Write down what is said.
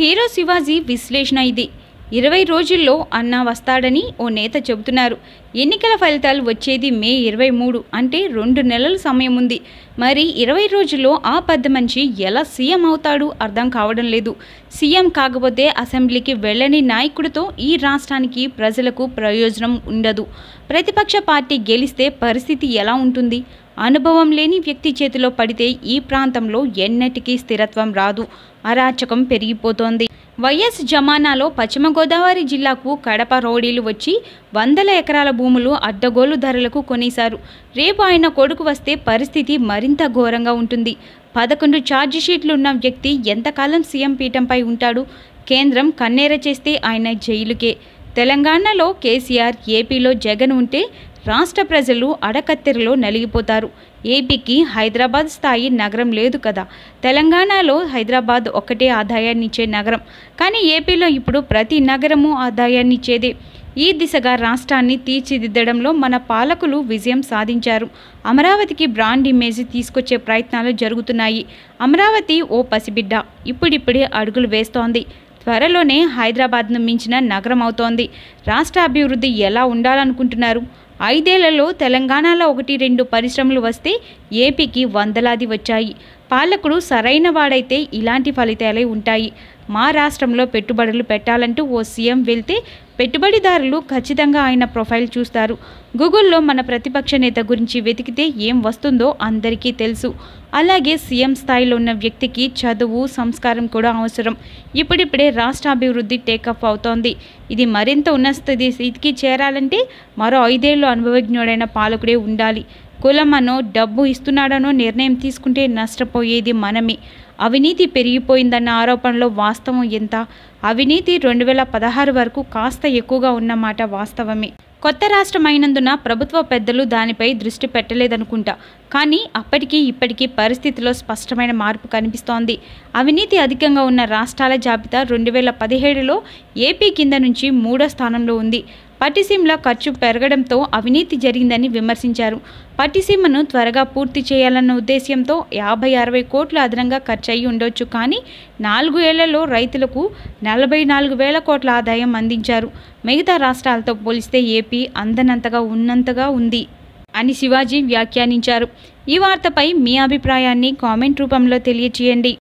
Hero Shivaji విశ్లేషణ ఇది. ఇరవై రోజుల్లో అన్న వస్తాడని ఓ నేత చెబుతున్నారు. ఎన్నికల ఫలితాలు వచ్చేది మే ఇరవై మూడు అంటే రెండు నెలల సమయం ఉంది. మరి ఇరవై రోజుల్లో ఆ పెద్ద మనిషి ఎలా సీఎం అవుతాడు అర్థం కావడం లేదు. సీఎం కాకపోతే అసెంబ్లీకి వెళ్ళని నాయకుడితో ఈ రాష్ట్రానికి ప్రజలకు ప్రయోజనం ఉండదు. ప్రతిపక్ష పార్టీ గెలిస్తే పరిస్థితి ఎలా ఉంటుంది? అనుభవం లేని వ్యక్తి చేతిలో పడితే ఈ ప్రాంతంలో ఎన్నటికీ స్థిరత్వం రాదు. అరాచకం పెరిగిపోతోంది. వైఎస్ జమానాలో పశ్చిమ గోదావరి జిల్లాకు కడప రౌడీలు వచ్చి వందల ఎకరాల భూములు అడ్డగోలు ధరలకు కొనేశారు. రేపు ఆయన కొడుకు వస్తే పరిస్థితి మరింత ఘోరంగా ఉంటుంది. పదకొండు ఛార్జిషీట్లు ఉన్న వ్యక్తి ఎంతకాలం సీఎం పీఠంపై ఉంటాడు? కేంద్రం కన్నేర చేస్తే ఆయన జైలుకే. తెలంగాణలో కేసీఆర్ ఏపీలో జగన్ ఉంటే రాష్ట్ర ప్రజలు అడకత్తెరలో నలిగిపోతారు. ఏపీకి హైదరాబాద్ స్థాయి నగరం లేదు కదా. తెలంగాణలో హైదరాబాద్ ఒక్కటే ఆదాయాన్నిచ్చే నగరం. కానీ ఏపీలో ఇప్పుడు ప్రతి నగరము ఆదాయాన్నిచ్చేదే. ఈ దిశగా రాష్ట్రాన్ని తీర్చిదిద్దడంలో మన పాలకులు విజయం సాధించారు. అమరావతికి బ్రాండ్ ఇమేజ్ తీసుకొచ్చే ప్రయత్నాలు జరుగుతున్నాయి. అమరావతి ఓ పసిబిడ్డ. ఇప్పుడిప్పుడే అడుగులు వేస్తోంది. త్వరలోనే హైదరాబాద్ను మించిన నగరం అవుతోంది రాష్ట్ర అభివృద్ధి ఎలా ఉండాలనుకుంటున్నారు? ఐదేళ్ళలో తెలంగాణలో ఒకటి రెండు పరిశ్రమలు వస్తే ఏపీకి వందలాది వచ్చాయి. పాలకుడు సరైన వాడైతే ఇలాంటి ఫలితాలే ఉంటాయి. మా రాష్ట్రంలో పెట్టుబడులు పెట్టాలంటూ ఓ సీఎం వెళ్తే పెట్టుబడిదారులు ఖచ్చితంగా ఆయన ప్రొఫైల్ చూస్తారు. గూగుల్లో మన ప్రతిపక్ష నేత గురించి వెతికితే ఏం వస్తుందో అందరికీ తెలుసు. అలాగే సీఎం స్థాయిలో ఉన్న వ్యక్తికి చదువు సంస్కారం కూడా అవసరం. ఇప్పుడిప్పుడే రాష్ట్ర అభివృద్ధి టేకప్ అవుతోంది. ఇది మరింత ఉన్నత స్థితికి చేరాలంటే మరో ఐదేళ్ళు అనుభవజ్ఞుడైన పాలకుడే ఉండాలి. కులమనో డబ్బు ఇస్తున్నాడనో నిర్ణయం తీసుకుంటే నష్టపోయేది మనమే. అవినీతి పెరిగిపోయిందన్న ఆరోపణలో వాస్తవం ఎంత? అవినీతి రెండు వేల పదహారు వరకు కాస్త ఎక్కువగా ఉన్నమాట వాస్తవమే. కొత్త రాష్ట్రం అయినందున ప్రభుత్వ పెద్దలు దానిపై దృష్టి పెట్టలేదనుకుంటా. కానీ అప్పటికీ ఇప్పటికీ పరిస్థితిలో స్పష్టమైన మార్పు కనిపిస్తోంది. అవినీతి అధికంగా ఉన్న రాష్ట్రాల జాబితా రెండు వేల పదిహేడులో ఏపీ కింద నుంచి మూడో స్థానంలో ఉంది. పట్టిసీమల ఖర్చు పెరగడంతో అవినీతి జరిగిందని విమర్శించారు. పట్టిసీమను త్వరగా పూర్తి చేయాలన్న ఉద్దేశ్యంతో యాభై అరవై కోట్లు అదనంగా ఖర్చు అయి ఉండొచ్చు కానీ నాలుగు ఏళ్ళలో రైతులకు నలభై నాలుగు వేల కోట్ల ఆదాయం అందించారు. మిగతా రాష్ట్రాలతో పోలిస్తే ఏపీ అందనంతగా ఉన్నంతగా ఉంది అని శివాజీ వ్యాఖ్యానించారు. ఈ వార్తపై మీ అభిప్రాయాన్ని కామెంట్ రూపంలో తెలియచేయండి.